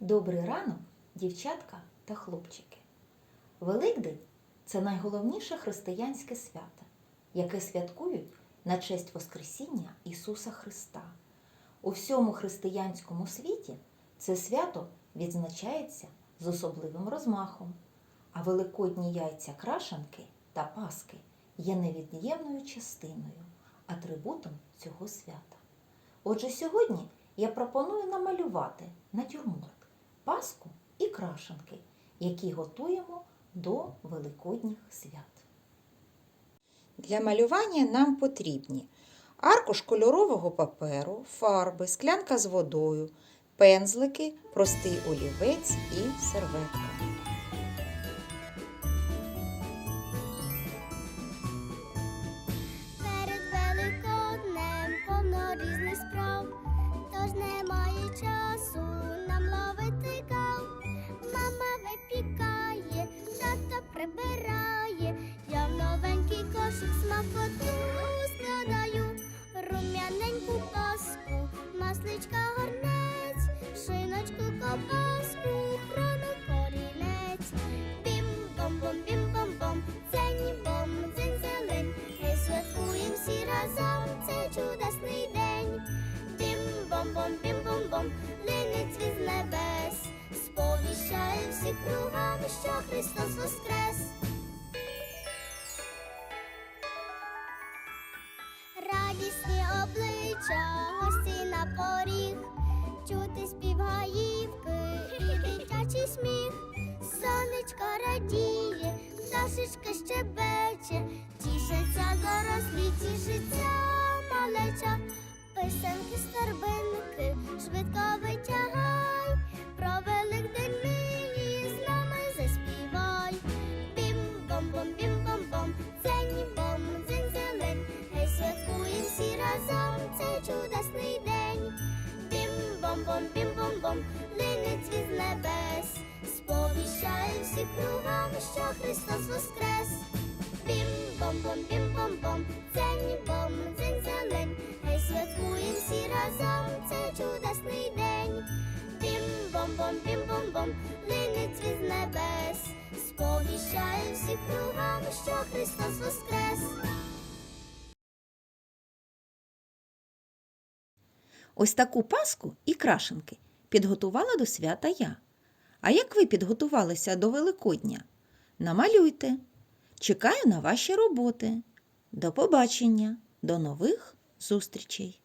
Добрий ранок, дівчатка та хлопчики. Великдень це найголовніше християнське свято, яке святкують на честь Воскресіння Ісуса Христа. У всьому християнському світі це свято відзначається з особливим розмахом, а великодні яйця крашанки та паски є невід'ємною частиною, атрибутом цього свята. Отже, сьогодні я пропоную намалювати натюрморт, паску і крашенки, які готуємо до Великодніх свят. Для малювання нам потрібні аркуш кольорового паперу, фарби, склянка з водою, пензлики, простий олівець і серветка. Немає часу нам ловити кав. Мама випікає, Бім-бом-бом, бім-бом-бом, линить від небес. Сповіщає всіх кругом, що Христос воскрес. Радісні обличчя, гості на поріг, чути спів гаївки і дитячий сміх. Сонечко радіє, пташечка щебече, тішиться дорослі, тішиться малеча, писанки старбинки, швидко витягай, про великдень нині з нами заспівай. Бім-бом-бом, бім-бом-бом, дзень бом, дзень зелень, гей, святкуєм всі разом цей чудесний день. Бім-бом-бом, бім-бом-бом, линить від небес, сповіщає всі кругом, що Христос воскрес. Бім-бом-бом, бім-бом-бом, Бім-бом-бом, бім-бом-бом, линить від небес, сповіщає всі кругом, що Христос воскрес. Ось таку паску і крашенки підготувала до свята я. А як ви підготувалися до Великодня? Намалюйте. Чекаю на ваші роботи. До побачення, до нових зустрічей!